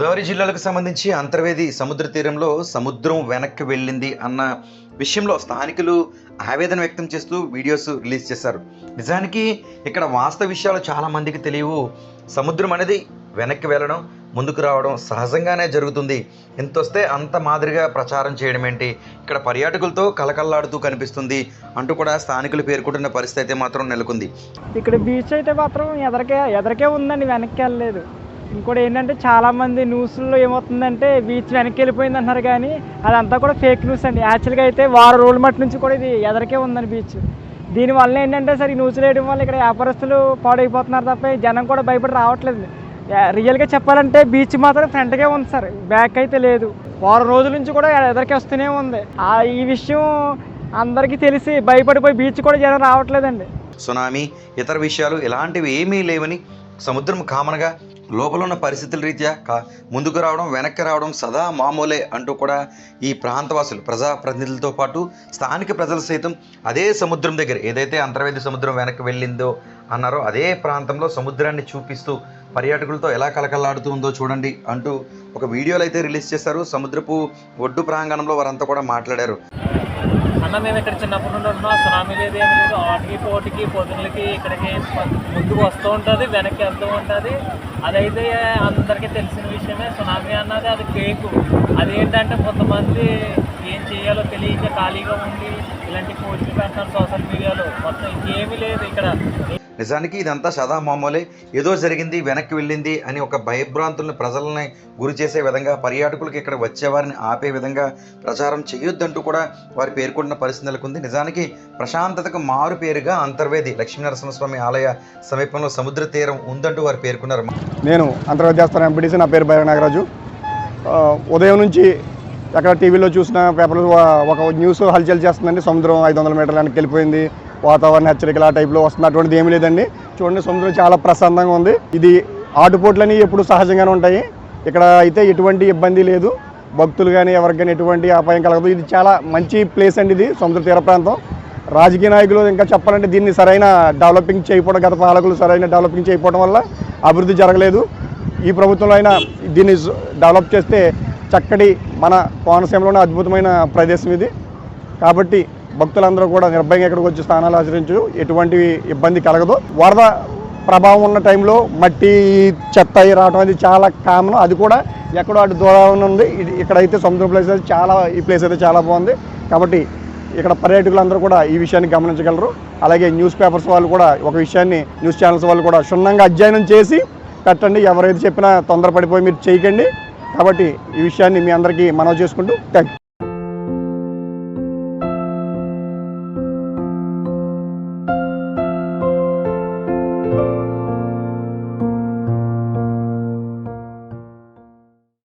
గోదావరి జిల్లాలకు సంబంధించి అంతర్వేది సముద్ర తీరంలో సముద్రం వెనక్కి వెళ్ళింది అన్న విషయంలో స్థానికులు ఆవేదన వ్యక్తం చేస్తూ వీడియోస్ రిలీజ్ చేశారు. నిజానికి ఇక్కడ వాస్తవ విషయాలు చాలా మందికి తెలియవు. సముద్రం అనేది వెనక్కి వెళ్ళడం ముందుకు రావడం సహజంగానే జరుగుతుంది. ఎంత వస్తే అంత మాదిరిగా ప్రచారం చేయడం ఏంటి? ఇక్కడ పర్యాటకులతో కలకల్లాడుతూ కనిపిస్తుంది అంటూ కూడా స్థానికులు పేర్కొంటున్న పరిస్థితి అయితే మాత్రం నెలకొంది. ఇక్కడ బీచ్ అయితే మాత్రం ఎదరికే ఎదరికే ఉందండి వెనక్కి వెళ్ళలేదు. ఇంకోటి ఏంటంటే చాలామంది న్యూస్లో ఏమవుతుందంటే బీచ్ వెనక్కి వెళ్ళిపోయింది అంటున్నారు కానీ అదంతా కూడా ఫేక్ న్యూస్ అండి. యాక్చువల్గా అయితే వారం రోజుల మట్టి నుంచి కూడా ఇది ఎదరికే ఉందండి బీచ్. దీనివల్ల ఏంటంటే సరే ఈ న్యూస్ వేయడం వల్ల ఇక్కడ వ్యాపారస్తులు పాడైపోతున్నారు తప్ప జనం కూడా భయపడి రావట్లేదు. రియల్గా చెప్పాలంటే బీచ్ మాత్రం ఫ్రంట్గా ఉంది సార్. బ్యాక్ అయితే లేదు. వారం రోజుల నుంచి కూడా ఎదరికి వస్తూనే ఉంది. ఆ ఈ విషయం అందరికీ తెలిసి భయపడిపోయి బీచ్ కూడా జనం రావట్లేదండి. సునామీ ఇతర విషయాలు ఇలాంటివి ఏమీ లేవని సముద్రం కామన్గా లోపల ఉన్న పరిస్థితుల రీత్యా కా ముందుకు రావడం వెనక్కి రావడం సదా మామూలే అంటూ కూడా ఈ ప్రాంతవాసులు ప్రజాప్రతినిధులతో పాటు స్థానిక ప్రజలు సైతం అదే సముద్రం దగ్గర ఏదైతే అంతర్వేది సముద్రం వెనక్కి వెళ్ళిందో అన్నారో అదే ప్రాంతంలో సముద్రాన్ని చూపిస్తూ పర్యాటకులతో ఎలా కలకలాడుతూ ఉందో చూడండి అంటూ ఒక వీడియోలు అయితే రిలీజ్ చేశారు. సముద్రపు ఒడ్డు ప్రాంగణంలో వారంతా కూడా మాట్లాడారు. అన్న మేము ఇక్కడ చిన్నప్పటి నుండి ఉన్నాం సునామీ లేదు ఏమి లేదు. ఆటికి పోటీకి పొద్దులకి ఇక్కడికి ముందుకు వస్తూ ఉంటుంది వెనక్కి వెళ్తూ ఉంటుంది. అదైతే అందరికీ తెలిసిన విషయమే. సునామీ అన్నది అది కేకు. అదేంటంటే కొంతమంది ఏం చేయాలో తెలియక ఖాళీగా ఉండి ఇలాంటి పోస్టులు పెడతారు సోషల్ మీడియాలో. మొత్తం ఇంకేమీ లేదు ఇక్కడ. నిజానికి ఇదంతా సదా మామూలే ఏదో జరిగింది వెనక్కి వెళ్ళింది అని ఒక భయభ్రాంతుల్ని ప్రజలని గురి చేసే విధంగా పర్యాటకులకు ఇక్కడ వచ్చేవారిని ఆపే విధంగా ప్రచారం చేయొద్దంటూ కూడా వారు పేర్కొన్న పరిస్థితి నెలకొంది. నిజానికి ప్రశాంతతకు మారు పేరుగా అంతర్వేది లక్ష్మీనరసింహస్వామి ఆలయ సమీపంలో సముద్ర తీరం ఉందంటూ వారు పేర్కొన్నారు. నేను అంతర్వేది దేవస్థానం ఎంపీటీసీ నా పేరు బైర నాగరాజు. ఉదయం నుంచి ఎక్కడ టీవీలో చూసిన పేపర్లో ఒక న్యూస్ హల్చల్ చేస్తుందండి. సముద్రం ఐదు వందల మీటర్ల వెనక్కి వెళ్ళిపోయింది. వాతావరణ హెచ్చరికలు ఆ టైప్లో వస్తున్నటువంటిది అటువంటిది ఏమీ లేదండి. చూడండి సముద్రం చాలా ప్రశాంతంగా ఉంది. ఇది ఆటుపోట్లని ఎప్పుడు సహజంగానే ఉంటాయి. ఇక్కడ అయితే ఎటువంటి ఇబ్బంది లేదు. భక్తులు కానీ ఎవరికైనా కానీ ఎటువంటి అపాయం కలగదు. ఇది చాలా మంచి ప్లేస్ అండి ఇది సముద్ర తీర ప్రాంతం. రాజకీయ నాయకులు ఇంకా చెప్పాలంటే దీన్ని సరైన డెవలపింగ్ చేయకపోవడం గత పాలకులు సరైన డెవలపింగ్ చేయకపోవడం వల్ల అభివృద్ధి జరగలేదు. ఈ ప్రభుత్వంలో అయినా దీన్ని డెవలప్ చేస్తే చక్కటి మన కోనసీమలోనే అద్భుతమైన ప్రదేశం ఇది. కాబట్టి భక్తులందరూ కూడా నిర్భయంగా ఇక్కడికి వచ్చి స్నానాలు ఆచరించు ఎటువంటి ఇబ్బంది కలగదు. వరద ప్రభావం ఉన్న టైంలో మట్టి చెత్త అయి రావడం అది చాలా కామన్. అది కూడా ఎక్కడో అటు దూరం ఉంది. ఇక్కడైతే సముద్ర ప్లేస్ అయితే చాలా ఈ ప్లేస్ అయితే చాలా బాగుంది. కాబట్టి ఇక్కడ పర్యాటకులందరూ కూడా ఈ విషయాన్ని గమనించగలరు. అలాగే న్యూస్ పేపర్స్ వాళ్ళు కూడా ఒక విషయాన్ని న్యూస్ ఛానల్స్ వాళ్ళు కూడా క్షుణ్ణంగా అధ్యయనం చేసి పెట్టండి. ఎవరైతే చెప్పినా తొందరపడిపోయి మీరు చేయకండి. కాబట్టి ఈ విషయాన్ని మీ అందరికీ మనవి చేసుకుంటూ థ్యాంక్